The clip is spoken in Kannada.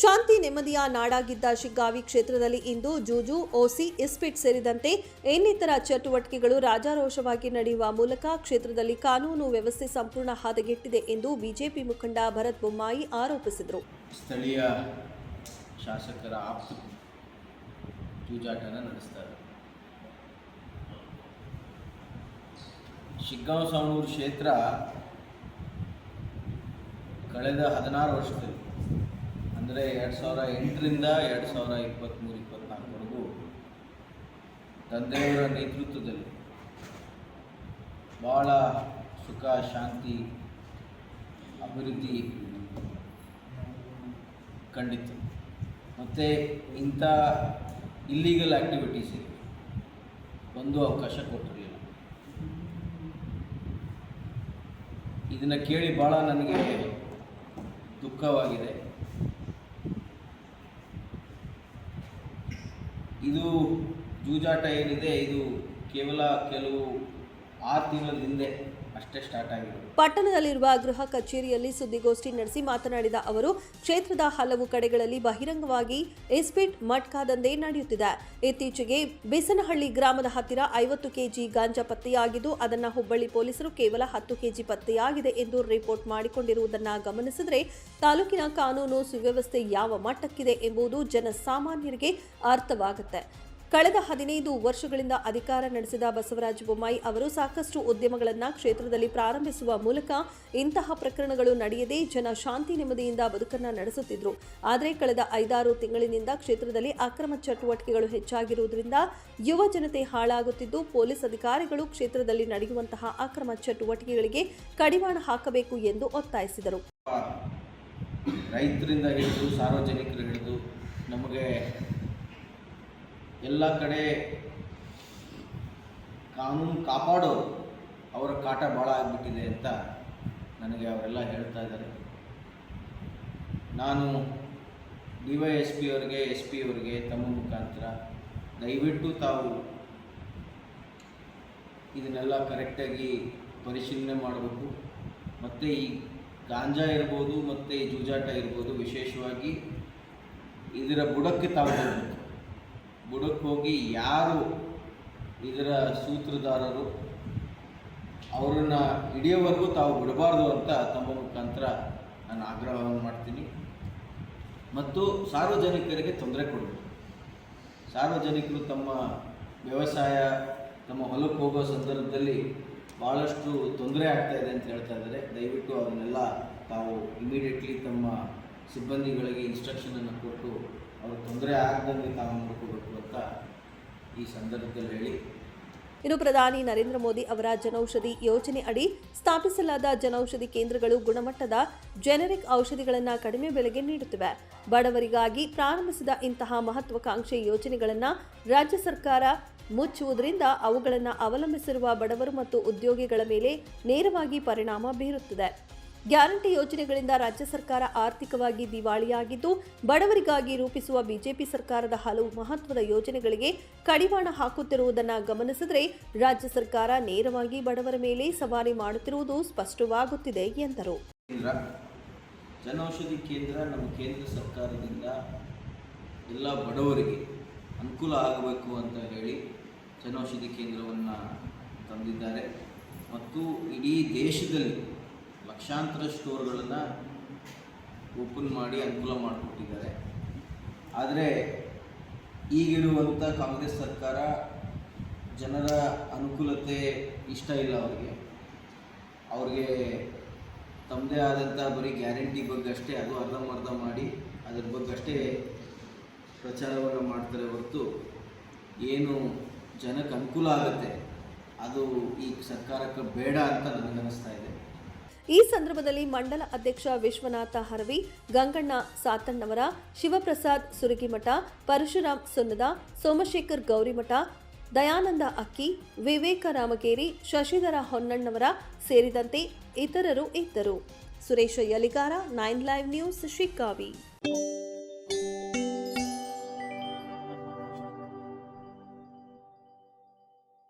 ಶಾಂತಿ ನೆಮ್ಮದಿಯ ನಾಡಾಗಿದ್ದ ಶಿಗ್ಗಾವಿ ಕ್ಷೇತ್ರದಲ್ಲಿ ಇಂದು ಜೂಜು, ಓಸಿ, ಇಸ್ಪಿಟ್ ಸೇರಿದಂತೆ ಇನ್ನಿತರ ಚಟುವಟಿಕೆಗಳು ರಾಜಾರೋಷವಾಗಿ ನಡೆಯುವ ಮೂಲಕ ಕ್ಷೇತ್ರದಲ್ಲಿ ಕಾನೂನು ವ್ಯವಸ್ಥೆ ಸಂಪೂರ್ಣ ಹದಗೆಟ್ಟಿದೆ ಎಂದು ಬಿಜೆಪಿ ಮುಖಂಡ ಭರತ್ ಬೊಮ್ಮಾಯಿ ಆರೋಪಿಸಿದರು. ಸ್ಥಳೀಯ ಶಾಸಕರ ಕ್ಷೇತ್ರ ಕಳೆದ ಹದಿನಾರು ವರ್ಷದಲ್ಲಿ ಅಂದರೆ ಎರಡು ಸಾವಿರ ಎಂಟರಿಂದ ಎರಡು ಸಾವಿರ ಇಪ್ಪತ್ತ್ಮೂರು ಇಪ್ಪತ್ತ್ನಾಲ್ಕವರೆಗೂ ತಂದೆಯವರ ನೇತೃತ್ವದಲ್ಲಿ ಭಾಳ ಸುಖ, ಶಾಂತಿ, ಅಭಿವೃದ್ಧಿ ಕಂಡಿತ್ತು. ಮತ್ತು ಇಂಥ ಇಲ್ಲೀಗಲ್ ಆ್ಯಕ್ಟಿವಿಟೀಸಿಗೆ ಒಂದು ಅವಕಾಶ ಕೊಟ್ಟಿರಲಿಲ್ಲ. ಇದನ್ನು ಕೇಳಿ ಭಾಳ ನನಗೆ ದುಃಖವಾಗಿದೆ. ಇದು ಜೂಜಾಟ ಏನಿದೆ ಇದು ಕೇವಲ ಕೆಲವು ಆರು ತಿಂಗಳ ಹಿಂದೆ ಅಷ್ಟೇ ಸ್ಟಾರ್ಟ್ ಆಗಿದೆ. ಪಟ್ಟಣದಲ್ಲಿರುವ ಗೃಹ ಕಚೇರಿಯಲ್ಲಿ ಸುದ್ದಿಗೋಷ್ಠಿ ನಡೆಸಿ ಮಾತನಾಡಿದ ಅವರು, ಕ್ಷೇತ್ರದ ಹಲವು ಕಡೆಗಳಲ್ಲಿ ಬಹಿರಂಗವಾಗಿ ಎಸ್ಪಿಟ್ ಮಟ್ಕಾ ದಂಧೆ ನಡೆಯುತ್ತಿದೆ. ಇತ್ತೀಚೆಗೆ ಬೇಸನಹಳ್ಳಿ ಗ್ರಾಮದ ಹತ್ತಿರ ಐವತ್ತು ಕೆಜಿ ಗಾಂಜಾ ಪತ್ತೆಯಾಗಿದ್ದು, ಅದನ್ನು ಹುಬ್ಬಳ್ಳಿ ಪೊಲೀಸರು ಕೇವಲ ಹತ್ತು ಕೆಜಿ ಪತ್ತೆಯಾಗಿದೆ ಎಂದು ರಿಪೋರ್ಟ್ ಮಾಡಿಕೊಂಡಿರುವುದನ್ನು ಗಮನಿಸಿದರೆ, ತಾಲೂಕಿನ ಕಾನೂನು ಸುವ್ಯವಸ್ಥೆ ಯಾವ ಮಟ್ಟಕ್ಕಿದೆ ಎಂಬುದು ಜನಸಾಮಾನ್ಯರಿಗೆ ಅರ್ಥವಾಗುತ್ತೆ. ಕಳೆದ ಹದಿನೈದು ವರ್ಷಗಳಿಂದ ಅಧಿಕಾರ ನಡೆಸಿದ ಬಸವರಾಜ ಬೊಮ್ಮಾಯಿ ಅವರು ಸಾಕಷ್ಟು ಉದ್ಯಮಗಳನ್ನು ಕ್ಷೇತ್ರದಲ್ಲಿ ಪ್ರಾರಂಭಿಸುವ ಮೂಲಕ ಇಂತಹ ಪ್ರಕರಣಗಳು ನಡೆಯದೇ ಜನ ಶಾಂತಿ ನೆಮ್ಮದಿಯಿಂದ ಬದುಕನ್ನು ನಡೆಸುತ್ತಿದ್ದರು ಆದರೆ ಕಳೆದ ಐದಾರು ತಿಂಗಳಿನಿಂದ ಕ್ಷೇತ್ರದಲ್ಲಿ ಅಕ್ರಮ ಚಟುವಟಿಕೆಗಳು ಹೆಚ್ಚಾಗಿರುವುದರಿಂದ ಯುವ ಜನತೆ ಹಾಳಾಗುತ್ತಿದ್ದು ಪೊಲೀಸ್ ಅಧಿಕಾರಿಗಳು ಕ್ಷೇತ್ರದಲ್ಲಿ ನಡೆಯುವಂತಹ ಅಕ್ರಮ ಚಟುವಟಿಕೆಗಳಿಗೆ ಕಡಿವಾಣ ಹಾಕಬೇಕು ಎಂದು ಒತ್ತಾಯಿಸಿದರು. ರೈತರಿಂದ ಹಿಡಿದು ಸಾರ್ವಜನಿಕರು ಹಿಡಿದು ನಮಗೆ ಎಲ್ಲ ಕಡೆ ಕಾನೂನು ಕಾಪಾಡೋರು ಅವರ ಕಾಟ ಭಾಳ ಆಗಿಬಿಟ್ಟಿದೆ ಅಂತ ನನಗೆ ಅವರೆಲ್ಲ ಹೇಳ್ತಾ ಇದ್ದಾರೆ. ನಾನು ಡಿ ವೈ ಎಸ್ ಪಿ ಅವರಿಗೆ, ಎಸ್ ಪಿ ಅವರಿಗೆ ತಮ್ಮ ಮುಖಾಂತರ ದಯವಿಟ್ಟು ತಾವು ಇದನ್ನೆಲ್ಲ ಕರೆಕ್ಟಾಗಿ ಪರಿಶೀಲನೆ ಮಾಡಬೇಕು. ಮತ್ತು ಈ ಗಾಂಜಾ ಇರ್ಬೋದು, ಮತ್ತು ಈ ಜೂಜಾಟ ಇರ್ಬೋದು, ವಿಶೇಷವಾಗಿ ಇದರ ಬುಡಕ್ಕೆ ತಾವು ಹೋಗಬೇಕು ಬುಡಕ್ಕೆ ಹೋಗಿ ಯಾರು ಇದರ ಸೂತ್ರಧಾರರು ಅವರನ್ನು ಹಿಡಿಯೋವರೆಗೂ ತಾವು ಬಿಡಬಾರ್ದು ಅಂತ ತಮ್ಮ ಮುಖಾಂತರ ನಾನು ಆಗ್ರಹವನ್ನು ಮಾಡ್ತೀನಿ. ಮತ್ತು ಸಾರ್ವಜನಿಕರಿಗೆ ತೊಂದರೆ ಕೊಡಬೇಕು ಸಾರ್ವಜನಿಕರು ತಮ್ಮ ವ್ಯವಸಾಯ, ತಮ್ಮ ಹೊಲಕ್ಕೆ ಹೋಗೋ ಸಂದರ್ಭದಲ್ಲಿ ಭಾಳಷ್ಟು ತೊಂದರೆ ಆಗ್ತಾ ಇದೆ ಅಂತ ಹೇಳ್ತಾ ಇದ್ದಾರೆ. ದಯವಿಟ್ಟು ಅದನ್ನೆಲ್ಲ ತಾವು ಇಮಿಡಿಯೇಟ್ಲಿ ತಮ್ಮ ಸಿಬ್ಬಂದಿಗಳಿಗೆ ಇನ್ಸ್ಟ್ರಕ್ಷನನ್ನು ಕೊಟ್ಟು ಅವ್ರಿಗೆ ತೊಂದರೆ ಆಗದಂಗೆ ತಾವು ನೋಡ್ಕೋಬೇಕು ಅಂತ ಈ ಸಂದರ್ಭದಲ್ಲಿ ಹೇಳಿ. ಇನ್ನು ಪ್ರಧಾನಿ ನರೇಂದ್ರ ಮೋದಿ ಅವರ ಜನೌಷಧಿ ಯೋಜನೆ ಅಡಿ ಸ್ಥಾಪಿಸಲಾದ ಜನೌಷಧಿ ಕೇಂದ್ರಗಳು ಗುಣಮಟ್ಟದ ಜೆನೆರಿಕ್ ಔಷಧಿಗಳನ್ನು ಕಡಿಮೆ ಬೆಲೆಗೆ ನೀಡುತ್ತಿವೆ. ಬಡವರಿಗಾಗಿ ಪ್ರಾರಂಭಿಸಿದ ಇಂತಹ ಮಹತ್ವಾಕಾಂಕ್ಷಿ ಯೋಜನೆಗಳನ್ನು ರಾಜ್ಯ ಸರ್ಕಾರ ಮುಚ್ಚುವುದರಿಂದ ಅವುಗಳನ್ನು ಅವಲಂಬಿಸಿರುವ ಬಡವರು ಮತ್ತು ಉದ್ಯೋಗಿಗಳ ಮೇಲೆ ನೇರವಾಗಿ ಪರಿಣಾಮ ಬೀರುತ್ತದೆ. ಗ್ಯಾರಂಟಿ ಯೋಜನೆಗಳಿಂದ ರಾಜ್ಯ ಸರ್ಕಾರ ಆರ್ಥಿಕವಾಗಿ ದಿವಾಳಿಯಾಗಿದ್ದು, ಬಡವರಿಗಾಗಿ ರೂಪಿಸುವ ಬಿಜೆಪಿ ಸರ್ಕಾರದ ಹಲವು ಮಹತ್ವದ ಯೋಜನೆಗಳಿಗೆ ಕಡಿವಾಣ ಹಾಕುತ್ತಿರುವುದನ್ನು ಗಮನಿಸಿದರೆ ರಾಜ್ಯ ಸರ್ಕಾರ ನೇರವಾಗಿ ಬಡವರ ಮೇಲೆ ಸವಾರಿ ಮಾಡುತ್ತಿರುವುದು ಸ್ಪಷ್ಟವಾಗುತ್ತಿದೆ ಎಂದರು. ಜನೌಷಧಿ ಕೇಂದ್ರ ನಮ್ಮ ಕೇಂದ್ರ ಸರ್ಕಾರದಿಂದ ಎಲ್ಲ ಬಡವರಿಗೆ ಅನುಕೂಲ ಆಗಬೇಕು ಅಂತ ಹೇಳಿ ಜನೌಷಧಿ ಕೇಂದ್ರವನ್ನು ತಂದಿದ್ದಾರೆ. ಮತ್ತು ಇಡೀ ದೇಶದಲ್ಲಿ ಲಕ್ಷಾಂತರ ಸ್ಟೋರ್ಗಳನ್ನು ಓಪನ್ ಮಾಡಿ ಅನುಕೂಲ ಮಾಡಿಕೊಟ್ಟಿದ್ದಾರೆ. ಆದರೆ ಈಗಿರುವಂಥ ಕಾಂಗ್ರೆಸ್ ಸರ್ಕಾರ ಜನರ ಅನುಕೂಲತೆ ಇಷ್ಟ ಇಲ್ಲ ಅವರಿಗೆ. ಅವ್ರಿಗೆ ತಮ್ಮದೇ ಆದಂಥ ಬರೀ ಗ್ಯಾರಂಟಿ ಬಗ್ಗೆ ಅಷ್ಟೇ, ಅದು ಅರ್ಧಂಬರ್ಧ ಮಾಡಿ ಅದ್ರ ಬಗ್ಗೆ ಅಷ್ಟೇ ಪ್ರಚಾರವನ್ನು ಮಾಡ್ತಾರೆ ಹೊರತು ಏನು ಜನಕ್ಕೆ ಅನುಕೂಲ ಆಗುತ್ತೆ, ಅದು ಈ ಸರ್ಕಾರಕ್ಕೆ ಬೇಡ ಅಂತ ನನಗನ್ನಿಸ್ತಾ ಈ ಸಂದರ್ಭದಲ್ಲಿ ಮಂಡಲ ಅಧ್ಯಕ್ಷ ವಿಶ್ವನಾಥ ಹರವಿ, ಗಂಗಣ್ಣ ಸಾತಣ್ಣವರ, ಶಿವಪ್ರಸಾದ್ ಸುರಗಿಮಠ, ಪರಶುರಾಮ್ ಸುನ್ನದ, ಸೋಮಶೇಖರ್ ಗೌರಿಮಠ, ದಯಾನಂದ ಅಕ್ಕಿ, ವಿವೇಕ ರಾಮಗೇರಿ, ಶಶಿಧರ ಹೊನ್ನಣ್ಣವರ ಸೇರಿದಂತೆ ಇತರರು ಇದ್ದರು. Suresh Yaligar, nine live news Shiggavi